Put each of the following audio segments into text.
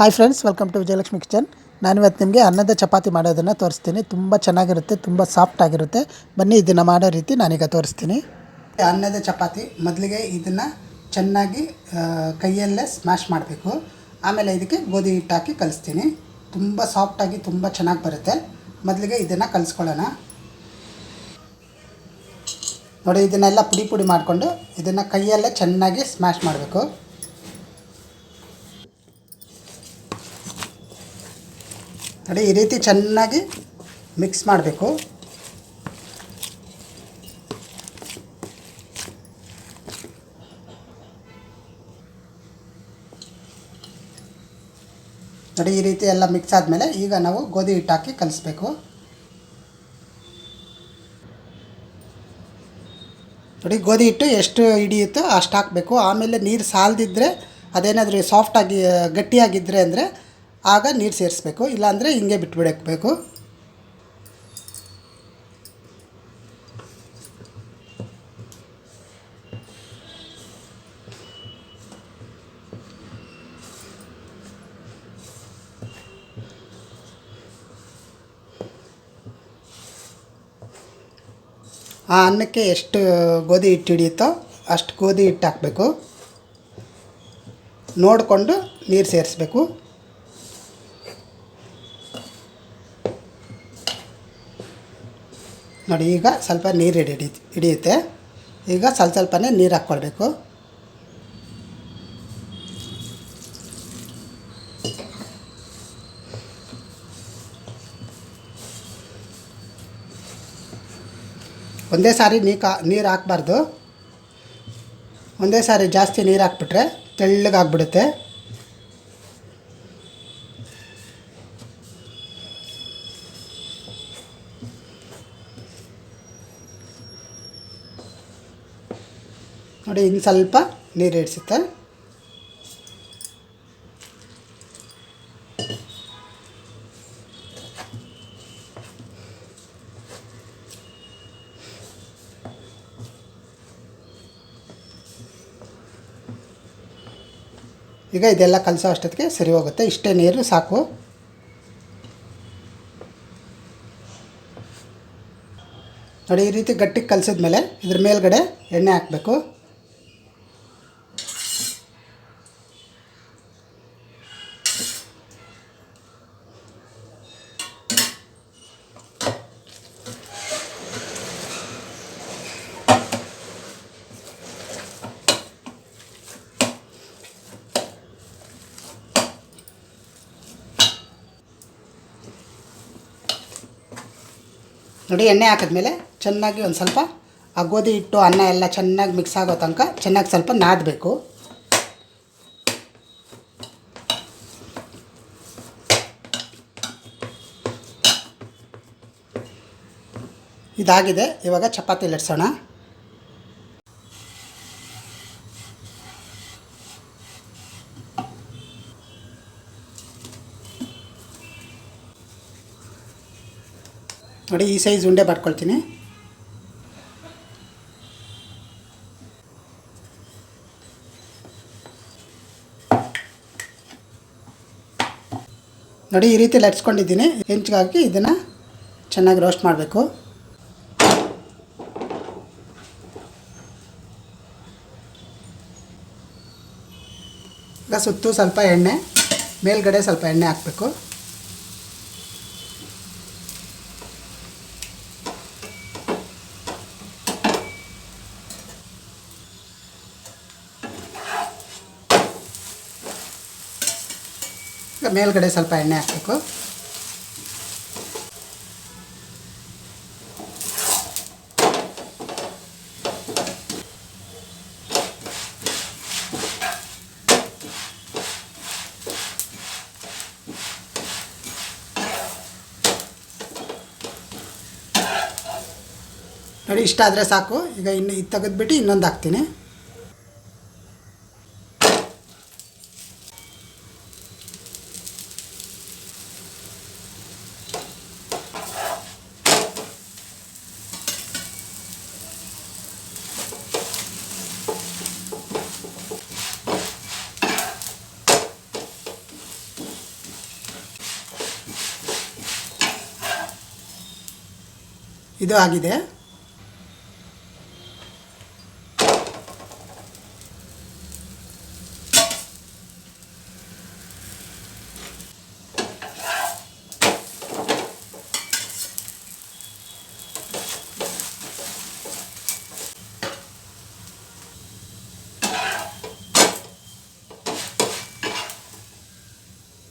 Hi friends welcome to Vijayalakshmi kitchen ನಾನು ಇವತ್ತು ನಿಮಗೆ ಅನ್ನದ ಚಪಾತಿ ಮಾಡೋದನ್ನು ತೋರಿಸ್ತೀನಿ. ತುಂಬ ಚೆನ್ನಾಗಿರುತ್ತೆ, ತುಂಬ ಸಾಫ್ಟ್ ಆಗಿರುತ್ತೆ. ಬನ್ನಿ ಇದನ್ನು ಮಾಡೋ ರೀತಿ ನಾನೀಗ ತೋರಿಸ್ತೀನಿ. ಅನ್ನದ ಚಪಾತಿ, ಮೊದಲಿಗೆ ಇದನ್ನು ಚೆನ್ನಾಗಿ ಕೈಯಲ್ಲೇ ಸ್ಮ್ಯಾಶ್ ಮಾಡಬೇಕು. ಆಮೇಲೆ ಇದಕ್ಕೆ ಗೋಧಿ ಹಿಟ್ಟು ಹಾಕಿ ಕಲಿಸ್ತೀನಿ. ತುಂಬ ಸಾಫ್ಟಾಗಿ ತುಂಬ ಚೆನ್ನಾಗಿ ಬರುತ್ತೆ. ಮೊದಲಿಗೆ ಇದನ್ನು ಕಲಿಸ್ಕೊಳ್ಳೋಣ. ನೋಡಿ, ಇದನ್ನೆಲ್ಲ ಪುಡಿ ಪುಡಿ ಮಾಡಿಕೊಂಡು ಇದನ್ನು ಕೈಯಲ್ಲೇ ಚೆನ್ನಾಗಿ ಸ್ಮ್ಯಾಶ್ ಮಾಡಬೇಕು. ನೋಡಿ, ಈ ರೀತಿ ಚೆನ್ನಾಗಿ ಮಿಕ್ಸ್ ಮಾಡಬೇಕು. ನೋಡಿ, ಈ ರೀತಿ ಎಲ್ಲ ಮಿಕ್ಸ್ ಆದಮೇಲೆ ಈಗ ನಾವು ಗೋಧಿ ಹಿಟ್ಟು ಹಾಕಿ ಕಲಿಸ್ಬೇಕು. ನೋಡಿ, ಗೋಧಿ ಹಿಟ್ಟು ಎಷ್ಟು ಹಿಡಿಯುತ್ತೋ ಅಷ್ಟು ಹಾಕಬೇಕು. ಆಮೇಲೆ ನೀರು ಸಾಲದಿದ್ದರೆ ಅದೇನಾದರೂ ಸಾಫ್ಟಾಗಿ ಗಟ್ಟಿಯಾಗಿದ್ದರೆ ಅಂದರೆ ಆಗ ನೀರು ಸೇರಿಸ್ಬೇಕು, ಇಲ್ಲಾಂದರೆ ಹಿಂಗೆ ಬಿಟ್ಬಿಡಬೇಕು. ಆ ಅನ್ನಕ್ಕೆ ಎಷ್ಟು ಗೋಧಿ ಹಿಟ್ಟು ಹಿಡಿಯುತ್ತೋ ಅಷ್ಟು ಗೋಧಿ ಹಿಟ್ಟು ಹಾಕಬೇಕು. ನೋಡಿಕೊಂಡು ನೀರು ಸೇರಿಸ್ಬೇಕು. ನೋಡಿ, ಈಗ ಸ್ವಲ್ಪ ನೀರು ಹಿಡಿ ಹಿಡಿಯುತ್ತೆ. ಈಗ ಸ್ವಲ್ಪ ಸ್ವಲ್ಪನೇ ನೀರು ಹಾಕ್ಕೊಳ್ಬೇಕು. ಒಂದೇ ಸಾರಿ ನೀ ಕಾ ನೀರು ಹಾಕ್ಬಾರ್ದು. ಒಂದೇ ಸಾರಿ ಜಾಸ್ತಿ ನೀರು ಹಾಕ್ಬಿಟ್ರೆ ತೆಳ್ಳಗಾಗ್ಬಿಡುತ್ತೆ. ನೋಡಿ, ಇನ್ನು ಸ್ವಲ್ಪ ನೀರು ಇಡಿಸುತ್ತೆ. ಈಗ ಇದೆಲ್ಲ ಕಲಸೋ ಅಷ್ಟೊತ್ತಿಗೆ ಸರಿ ಹೋಗುತ್ತೆ. ಇಷ್ಟೇ ನೀರು ಸಾಕು. ನೋಡಿ, ಈ ರೀತಿ ಗಟ್ಟಿಗೆ ಕಲಸಿದ್ಮೇಲೆ ಇದ್ರ ಮೇಲ್ಗಡೆ ಎಣ್ಣೆ ಹಾಕಬೇಕು. ನೋಡಿ, ಎಣ್ಣೆ ಹಾಕಿದ್ಮೇಲೆ ಚೆನ್ನಾಗಿ ಒಂದು ಸ್ವಲ್ಪ ಆ ಹಿಟ್ಟು, ಅನ್ನ ಎಲ್ಲ ಚೆನ್ನಾಗಿ ಮಿಕ್ಸ್ ಆಗೋ ತನಕ ಚೆನ್ನಾಗಿ ಸ್ವಲ್ಪ ನಾದಬೇಕು. ಇದಾಗಿದೆ. ಇವಾಗ ಚಪಾತಿ ಲಟ್ಸೋಣ. ನೋಡಿ, ಈ ಸೈಜ್ ಉಂಡೆ ಮಾಡ್ಕೊಳ್ತೀನಿ. ನೋಡಿ, ಈ ರೀತಿ ಲಟ್ಸ್ಕೊಂಡಿದ್ದೀನಿ ಹಾಕಿ ಇದನ್ನು ಚೆನ್ನಾಗಿ ರೋಸ್ಟ್ ಮಾಡಬೇಕು. ಈಗ ಸುತ್ತು ಸ್ವಲ್ಪ ಎಣ್ಣೆ, ಮೇಲ್ಗಡೆ ಸ್ವಲ್ಪ ಎಣ್ಣೆ ಹಾಕಬೇಕು. ಈಗ ಮೇಲ್ಗಡೆ ಸ್ವಲ್ಪ ಎಣ್ಣೆ ಹಾಕಬೇಕು. ನೋಡಿ, ಇಷ್ಟ ಆದರೆ ಸಾಕು. ಈಗ ಇನ್ನು ಇದು ತೆಗೆದ್ಬಿಟ್ಟು ಇನ್ನೊಂದು ಹಾಕ್ತೀನಿ. ಇದು ಆಗಿದೆ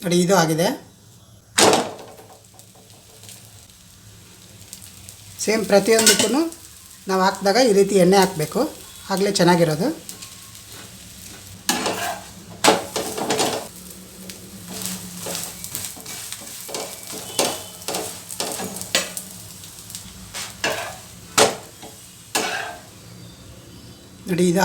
ನೋಡಿ ಇದು ಆಗಿದೆ ಸೇಮ್ ಪ್ರತಿಯೊಂದಕ್ಕೂ ನಾವು ಹಾಕಿದಾಗ ಈ ರೀತಿ ಎಣ್ಣೆ ಹಾಕಬೇಕು. ಆಗಲೇ ಚೆನ್ನಾಗಿರೋದು. ನೋಡಿ ಇದು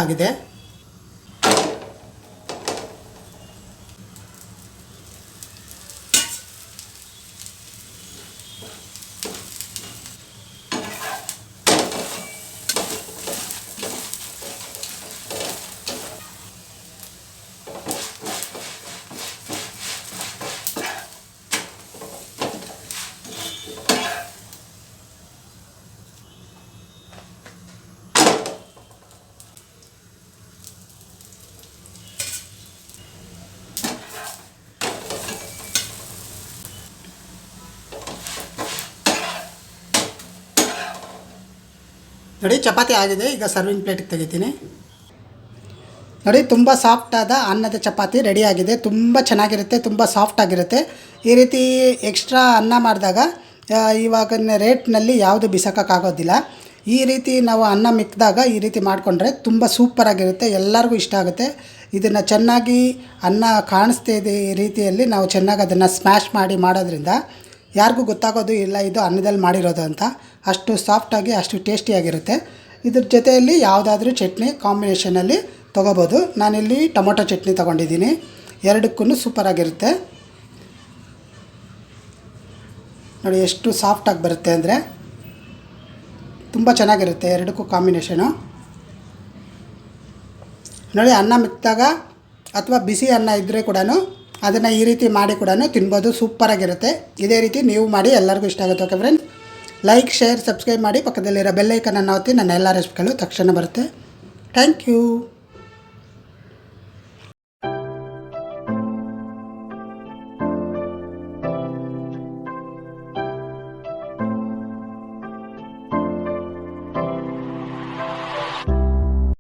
ನೋಡಿ, ಚಪಾತಿ ಆಗಿದೆ, ಈಗ ಸರ್ವಿಂಗ್ ಪ್ಲೇಟಿಗೆ ತೆಗಿತೀನಿ. ನೋಡಿ, ತುಂಬ ಸಾಫ್ಟಾದ ಅನ್ನದ ಚಪಾತಿ ರೆಡಿಯಾಗಿದೆ ತುಂಬ ಚೆನ್ನಾಗಿರುತ್ತೆ, ತುಂಬ ಸಾಫ್ಟ್ ಆಗಿರುತ್ತೆ. ಈ ರೀತಿ ಎಕ್ಸ್ಟ್ರಾ ಅನ್ನ ಮಾಡಿದಾಗ ಇವಾಗಿನ ರೇಟ್ನಲ್ಲಿ ಯಾವುದು ಬಿಸಾಕೋಕ್ಕಾಗೋದಿಲ್ಲ ಈ ರೀತಿ ನಾವು ಅನ್ನ ಮಿಕ್ಕಿದಾಗ ಈ ರೀತಿ ಮಾಡಿಕೊಂಡ್ರೆ ತುಂಬ ಸೂಪರಾಗಿರುತ್ತೆ ಎಲ್ಲರಿಗೂ ಇಷ್ಟ ಆಗುತ್ತೆ. ಇದನ್ನು ಚೆನ್ನಾಗಿ ಅನ್ನ ಕಾಣಿಸ್ತಾ ಇದೆ ಈ ರೀತಿಯಲ್ಲಿ ನಾವು ಚೆನ್ನಾಗಿ ಅದನ್ನು ಸ್ಮ್ಯಾಶ್ ಮಾಡಿ ಮಾಡೋದ್ರಿಂದ, ಯಾರಿಗೂ ಗೊತ್ತಾಗೋದು ಇಲ್ಲ ಇದು ಅನ್ನದಲ್ಲಿ ಮಾಡಿರೋದು ಅಂತ. ಅಷ್ಟು ಸಾಫ್ಟಾಗಿ ಅಷ್ಟು ಟೇಸ್ಟಿಯಾಗಿರುತ್ತೆ ಇದ್ರ ಜೊತೆಯಲ್ಲಿ ಯಾವುದಾದ್ರೂ ಚಟ್ನಿ ಕಾಂಬಿನೇಷನಲ್ಲಿ ತೊಗೋಬೋದು. ನಾನಿಲ್ಲಿ ಟೊಮೊಟೊ ಚಟ್ನಿ ತೊಗೊಂಡಿದ್ದೀನಿ. ಎರಡಕ್ಕೂ ಸೂಪರಾಗಿರುತ್ತೆ ನೋಡಿ ಎಷ್ಟು ಸಾಫ್ಟಾಗಿ ಬರುತ್ತೆ ಅಂದರೆ ತುಂಬ ಚೆನ್ನಾಗಿರುತ್ತೆ ಎರಡಕ್ಕೂ ಕಾಂಬಿನೇಷನು ನೋಡಿ ಅನ್ನ ಮಿಕ್ಕಿದಾಗ ಅಥವಾ ಬಿಸಿ ಅನ್ನ ಇದ್ದರೆ ಕೂಡ ಅದನ್ನು ಈ ರೀತಿ ಮಾಡಿ ಕೂಡ ತಿನ್ಬೋದು. ಸೂಪರಾಗಿರುತ್ತೆ ಇದೇ ರೀತಿ ನೀವು ಮಾಡಿ ಎಲ್ಲರಿಗೂ ಇಷ್ಟ ಆಗುತ್ತೆ okay friends like share subscribe ಮಾಡಿ ಪಕ್ಕದಲ್ಲಿರೋ ಬೆಲ್ಲೈಕನನ್ನು ಒತ್ತಿ ನನ್ನ ಎಲ್ಲ ರೆಸಿಪಿಗಳು ತಕ್ಷಣ ಬರುತ್ತೆ. Thank you